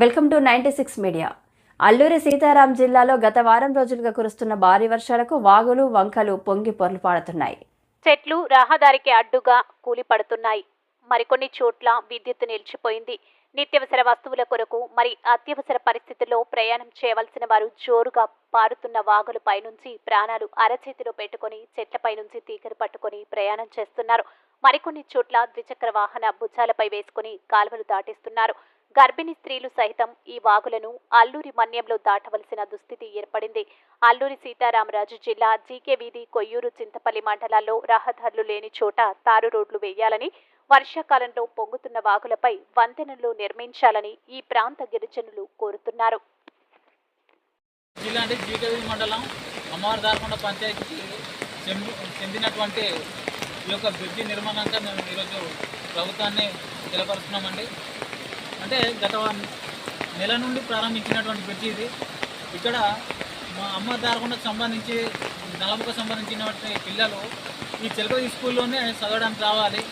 Welcome to ninety six media. Alluri Sitaram జిల్లాలో గత వారం రోజులుగా కురుస్తున్న భారీ వర్షాలకు వాగులు వంకలు పొంగి పొరలు పాడుతున్నాయి చెట్లు రహదారికి అడ్డుగా కూలిపడుతున్నాయి. మరికొన్ని చోట్ల విద్యుత్ నిలిచిపోయింది. నిత్యవసర వస్తువుల కొరకు మరి అత్యవసర పరిస్థితుల్లో ప్రయాణం చేయవలసిన వారు జోరుగా పారుతున్న వాగుల పైనుంచి ప్రాణాలు అరచేతిలో పెట్టుకొని చెట్లపై నుంచి తీగలు పట్టుకొని ప్రయాణం చేస్తున్నారు. మరికొన్ని చోట్ల ద్విచక్ర వాహన భుజాలపై వేసుకుని కాలువలు దాటిస్తున్నారు. గర్భిణీ స్త్రీలు సైతం ఈ వాగులను అల్లూరి మన్యంలో దాటవలసిన దుస్థితి ఏర్పడింది. అల్లూరి సీతారామరాజు జిల్లా జీకే వీధి కొయ్యూరు చింతపల్లి మండలాల్లో రహదారులు లేని చోట తారు రోడ్లు వేయాలని వర్షాకాలంలో పొంగుతున్న వాగులపై వంతెనలు నిర్మించాలని ఈ ప్రాంత గిరిజనులు కోరుతున్నారు. జిల్లా అంటే మండలం అమ్మవారి దారకొండ పంచాయతీకి చెందినటువంటి ఈ యొక్క బ్రిడ్జి నిర్మాణంగా మేము ఈరోజు ప్రభుత్వాన్ని తెలపరుస్తున్నామండి. అంటే గత వన్- నెల నుండి ప్రారంభించినటువంటి బ్రిడ్జి ఇది. ఇక్కడ మా అమ్మ దారకొండకు సంబంధించి నలముకు సంబంధించినటువంటి పిల్లలు ఈ చిలకది స్కూల్లోనే చదవడానికి రావాలి.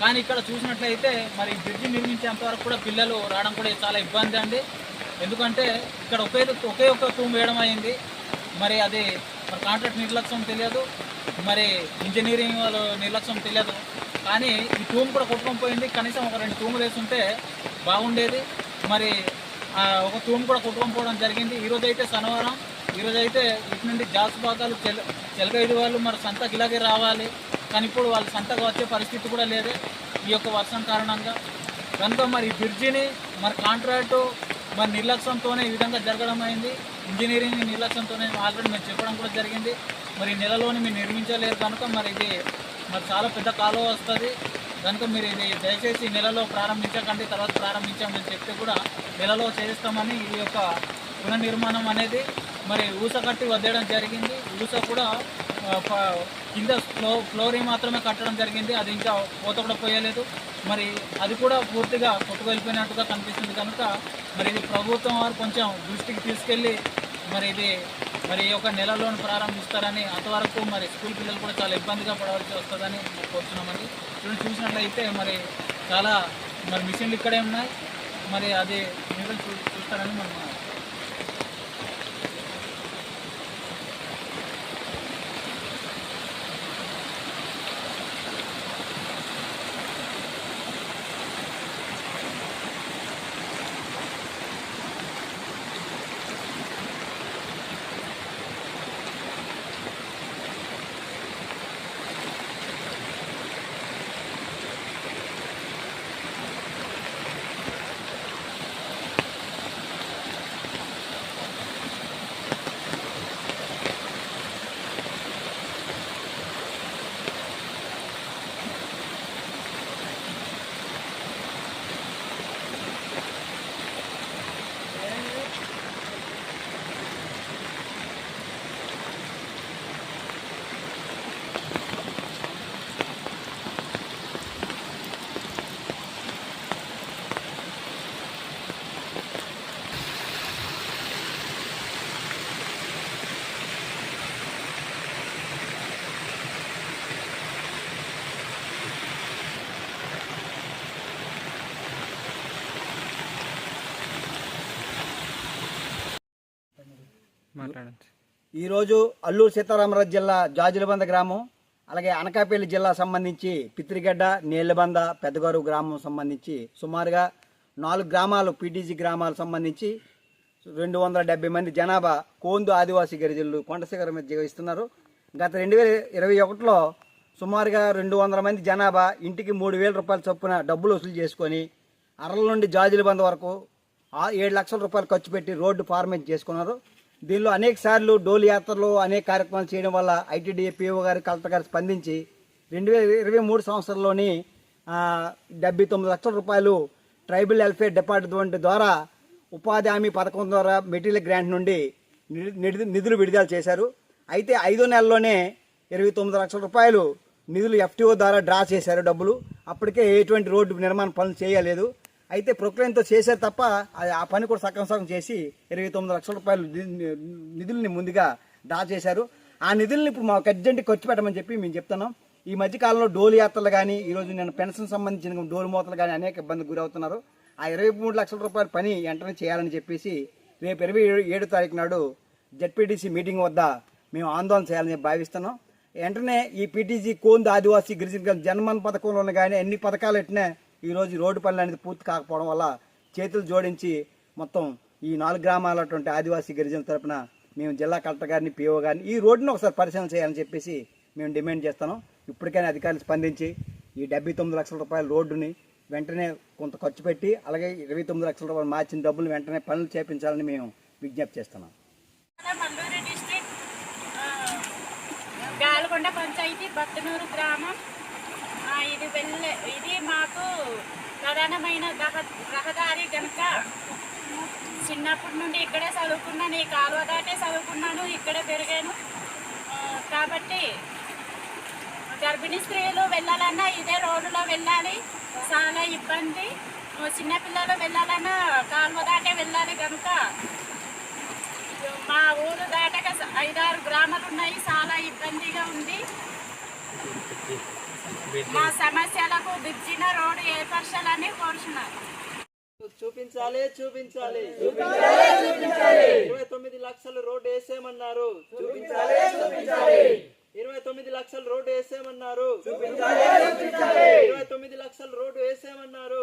కానీ ఇక్కడ చూసినట్లయితే మరి బ్రిడ్జి నిర్మించేంత వరకు కూడా పిల్లలు రావడం కూడా చాలా ఇబ్బంది అండి. ఎందుకంటే ఇక్కడ ఒకే ఒకే ఒక్క రూమ్ వేయడం అయింది. మరి అది మరి కాంట్రాక్ట్ నిర్లక్ష్యం తెలియదు. మరి ఇంజనీరింగ్ వాళ్ళు నిర్లక్ష్యం తెలియదు. కానీ ఈ తూము కూడా కొట్టుకొని పోయింది. కనీసం ఒక రెండు తూములు వేస్తుంటే బాగుండేది. మరి ఒక తూము కూడా కుటుంబం పోవడం జరిగింది ఈరోజు అయితే శనివారం. ఈరోజు అయితే ఇటు నుండి జాస్ భాగాలు చెల చెలగైదు వాళ్ళు మరి సంతకి ఇలాగే రావాలి. కానీ ఇప్పుడు వాళ్ళు సంతకు వచ్చే పరిస్థితి కూడా లేదు. ఈ యొక్క వర్షం కారణంగా. కనుక మరి బ్రిడ్జిని మరి కాంట్రాక్టు మరి నిర్లక్ష్యంతోనే ఈ విధంగా జరగడం అయింది. ఇంజనీరింగ్ నిర్లక్ష్యంతోనే ఆల్రెడీ మేము చెప్పడం కూడా జరిగింది. మరి నెలలోని మీరు నిర్మించలేరు కనుక మరి ఇది మరి చాలా పెద్ద కాలువ వస్తుంది. కనుక మీరు ఇది దయచేసి నెలలో ప్రారంభించకండి తర్వాత ప్రారంభించామని చెప్తే కూడా నెలలో చేస్తామని ఈ యొక్క పునర్నిర్మాణం అనేది. మరి ఊస కట్టి వదిలేయడం జరిగింది. ఊస కూడా కింద ఫ్లో ఫ్లోరింగ్ మాత్రమే కట్టడం జరిగింది. అది ఇంకా పోత కూడా పోయలేదు. మరి అది కూడా పూర్తిగా కొట్టుకు వెళ్ళిపోయినట్టుగా కనిపిస్తుంది కనుక మరి ఇది ప్రభుత్వం వారు కొంచెం దృష్టికి తీసుకెళ్ళి మరి ఇది మరి ఈ యొక్క నెలలోని ప్రారంభిస్తారని అంతవరకు మరి స్కూల్ పిల్లలు కూడా చాలా ఇబ్బందిగా పడవలసి వస్తుందని కోరుతున్నామండి. చూడండి చూసినట్లయితే మరి చాలా మరి మిషన్లు ఇక్కడే ఉన్నాయి. మరి అది మీరు చూ చూస్తారని మనం ఈరోజు అల్లూరు సీతారామరాజు జిల్లా జాజులబంద గ్రామం అలాగే అనకాపల్లి జిల్లా సంబంధించి పిత్రిగడ్డ నీళ్ళబంద పెద్దగారు గ్రామం సంబంధించి సుమారుగా నాలుగు గ్రామాలు పీటీజీ గ్రామాలకు సంబంధించి రెండు వందల డెబ్బై మంది జనాభా కోందు ఆదివాసీ గిరిజనులు కొండశిఖరం మీద జీవిస్తున్నారు గత రెండు వేల ఇరవై ఒకటిలో సుమారుగా రెండు వందల మంది జనాభా ఇంటికి మూడు వేల రూపాయల చొప్పున డబ్బులు వసూలు చేసుకొని అరల నుండి జాజులబంద వరకు ఏడు లక్షల రూపాయలు ఖర్చు పెట్టి రోడ్డు ఫార్మేట్ చేసుకున్నారు. దీనిలో అనేక సార్లు డోల్ యాత్రలు అనేక కార్యక్రమాలు చేయడం వల్ల ఐటీడీఏ పిఓ గారు కలెక్టర్ గారు స్పందించి రెండు వేల ఇరవై మూడు సంవత్సరంలోని డెబ్బై తొమ్మిది లక్షల రూపాయలు ట్రైబల్ వెల్ఫేర్ డిపార్ట్మెంట్ ద్వారా ఉపాధి హామీ పథకం ద్వారా మెటీరియల్ గ్రాంట్ నుండి నిధు- నిధులు విడుదల చేశారు. అయితే ఐదో నెలలోనే ఇరవై తొమ్మిది లక్షల రూపాయలు నిధులు ఎఫ్టీఓ ద్వారా డ్రా చేశారు డబ్బులు. అప్పటికే ఎటువంటి రోడ్డు నిర్మాణ పనులు చేయలేదు. అయితే ప్రొక్లైన్తో చేశారు తప్ప ఆ- ఆ పని కూడా సగం సగం చేసి ఇరవై తొమ్మిది లక్షల రూపాయలు నిధుల్ని ముందుగా దాచేశారు. చేశారు ఆ నిధుల్ని ఇప్పుడు మాకు అర్జెంట్ ఖర్చు పెట్టమని చెప్పి మేము చెప్తున్నాం. ఈ మధ్యకాలంలో డోలు యాత్రలు కానీ ఈరోజు నేను పెన్షన్ సంబంధించిన డోలు మూతలు కానీ అనేక ఇబ్బందికి గురవుతున్నారు. ఆ ఇరవై మూడు లక్షల రూపాయల పని వెంటనే చేయాలని చెప్పేసి రేపు ఇరవై ఏడు తారీఖు నాడు జడ్పీటీసీ మీటింగ్ వద్ద మేము ఆందోళన చేయాలని భావిస్తున్నాం. వెంటనే ఈ పీటీసీ కోంద ఆదివాసీ గిరిజన జన్మన్ పథకంలోనే కానీ అన్ని పథకాలు ఎట్టినా ఈరోజు రోడ్డు పనులు అనేది పూర్తి కాకపోవడం వల్ల చేతులు జోడించి మొత్తం ఈ నాలుగు గ్రామాలటువంటి ఆదివాసీ గిరిజన తరపున మేము జిల్లా కలెక్టర్ గారిని పిఓ గారిని ఈ రోడ్డును ఒకసారి పరిశీలన చేయాలని చెప్పేసి మేము డిమాండ్ చేస్తున్నాం. ఇప్పటికైనా అధికారులు స్పందించి ఈ డెబ్బై తొమ్మిది లక్షల రూపాయల రోడ్డుని వెంటనే కొంత ఖర్చు పెట్టి అలాగే ఇరవై తొమ్మిది లక్షల రూపాయలు మార్చిన డబ్బులు వెంటనే పనులు చేపించాలని మేము విజ్ఞప్తి చేస్తున్నాం. గాలకొండ పంచాయతీ బత్తనూరు గ్రామం. ఇది వెళ్ళే ఇది మా ప్రధానమైన రహదారి కనుక చిన్నప్పటి నుండి ఇక్కడే చదువుకున్నాను ఈ కాలువ దాటే చదువుకున్నాను ఇక్కడే పెరిగాను. కాబట్టి గర్భిణీ స్త్రీలు వెళ్ళాలన్నా ఇదే రోడ్డులో వెళ్ళాలి చాలా ఇబ్బంది. చిన్నపిల్లలు వెళ్ళాలన్నా కాలువ దాటే వెళ్ళాలి కనుక మా ఊరు దాటక ఐదారు గ్రామాలు ఉన్నాయి చాలా ఇబ్బందిగా ఉంది. మా సమస్యలకు దిగ్జిన రోడ్డు ఏర్పరచాలని కోరుచున్నారు. చూపించాలి చూపించాలి. ఇరవై తొమ్మిది లక్షలు రోడ్డు వేసేయమన్నారు. ఇరవై తొమ్మిది లక్షలు రోడ్డు వేసేయమన్నారు. ఇరవై తొమ్మిది లక్షలు రోడ్డు వేసేయమన్నారు.